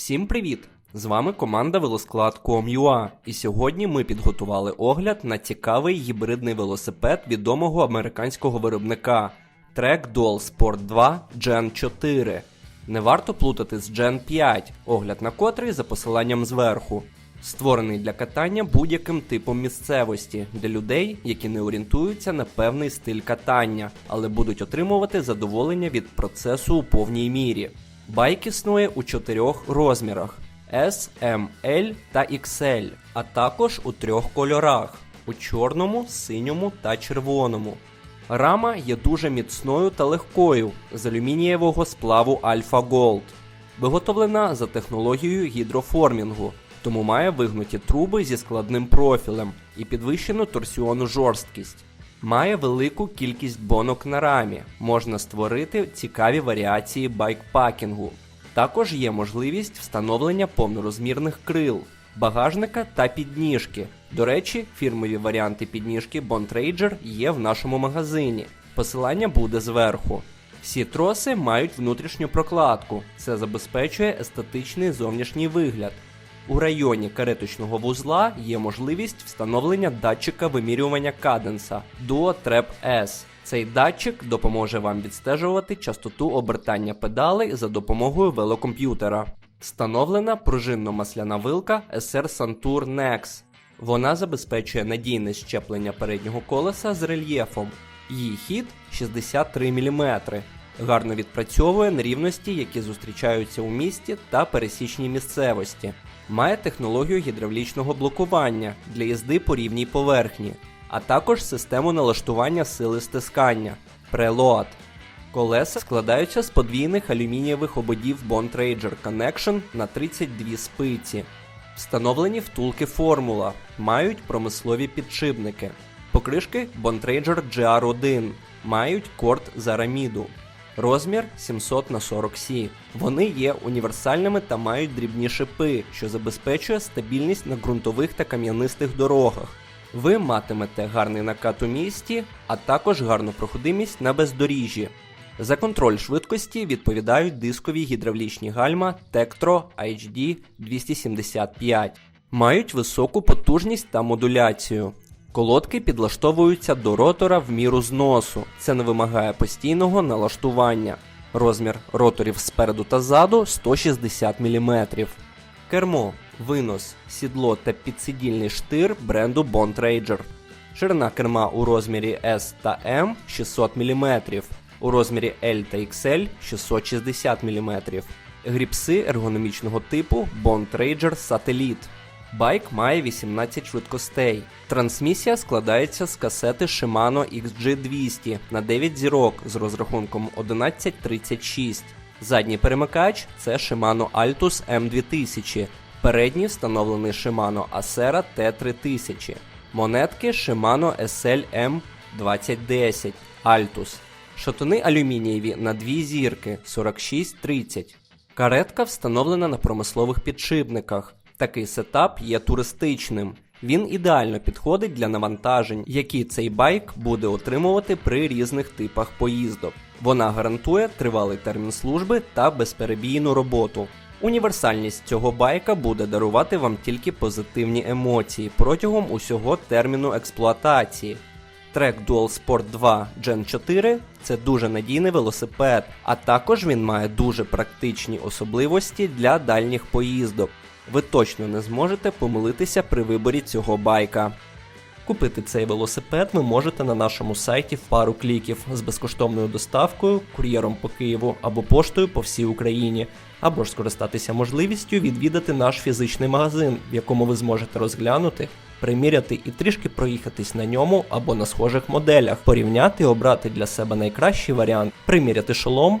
Всім привіт! З вами команда велосклад.com.ua і сьогодні ми підготували огляд на цікавий гібридний велосипед відомого американського виробника Trackdoll Sport 2 Gen 4. Не варто плутати з Gen 5, огляд на котрий за посиланням зверху. Створений для катання будь-яким типом місцевості для людей, які не орієнтуються на певний стиль катання, але будуть отримувати задоволення від процесу у повній мірі. Байк існує у чотирьох розмірах: S, M, L та XL, а також у трьох кольорах: у чорному, синьому та червоному. Рама є дуже міцною та легкою з алюмінієвого сплаву Alpha Gold. Виготовлена за технологією гідроформінгу, тому має вигнуті труби зі складним профілем і підвищену торсіону жорсткість. Має велику кількість бонок на рамі, можна створити цікаві варіації байкпакінгу. Також є можливість встановлення повнорозмірних крил, багажника та підніжки. До речі, фірмові варіанти підніжки Bond Ranger є в нашому магазині. Посилання буде зверху. Всі троси мають внутрішню прокладку. Це забезпечує естетичний зовнішній вигляд. У районі кареточного вузла є можливість встановлення датчика вимірювання каденса Duo Trap S. Цей датчик допоможе вам відстежувати частоту обертання педалей за допомогою велокомп'ютера. Встановлена пружинно-масляна вилка SR Santur Nex. Вона забезпечує надійне щеплення переднього колеса з рельєфом. Її хід 63 мм. Гарно відпрацьовує нерівності, які зустрічаються у місті та пересічній місцевості. Має технологію гідравлічного блокування для їзди по рівній поверхні, а також систему налаштування сили стискання Preload. Колеса складаються з подвійних алюмінієвих ободів Bond Ranger Connection на 32 спиці. Встановлені втулки формула, мають промислові підшипники. Покришки Bond Ranger GR1 мають корд з араміду. Розмір 700 на 40 Сі. Вони є універсальними та мають дрібні шипи, що забезпечує стабільність на ґрунтових та кам'янистих дорогах. Ви матимете гарний накат у місті, а також гарну проходимість на бездоріжжі. За контроль швидкості відповідають дискові гідравлічні гальма Tektro HD 275. Мають високу потужність та модуляцію. Колодки підлаштовуються до ротора в міру зносу. Це не вимагає постійного налаштування. Розмір роторів спереду та ззаду 160 мм. Кермо, винос, сідло та підсидільний штир бренду Bond Ranger. Ширина керма у розмірі S та M 600 мм, у розмірі L та XL 660 мм. Гріпси ергономічного типу Bond Ranger Satellite. Байк має 18 швидкостей. Трансмісія складається з касети Shimano XG200 на 9 зірок з розрахунком 1136. Задній перемикач це Shimano Altus M2000. Передній встановлений Shimano Acera T3000. Монетки Shimano SL M2010 Altus. Шатуни алюмінієві на дві зірки 46-30. Каретка встановлена на промислових підшипниках. Такий сетап є туристичним. Він ідеально підходить для навантажень, які цей байк буде отримувати при різних типах поїздок. Вона гарантує тривалий термін служби та безперебійну роботу. Універсальність цього байка буде дарувати вам тільки позитивні емоції протягом усього терміну експлуатації. Трек Dual Sport 2 Gen 4 це дуже надійний велосипед, а також він має дуже практичні особливості для дальніх поїздок. Ви точно не зможете помилитися при виборі цього байка. Купити цей велосипед ви можете на нашому сайті в пару кліків з безкоштовною доставкою, кур'єром по Києву або поштою по всій Україні, або ж скористатися можливістю відвідати наш фізичний магазин, в якому ви зможете розглянути, приміряти і трішки проїхатись на ньому або на схожих моделях, порівняти обрати для себе найкращий варіант, приміряти шолом.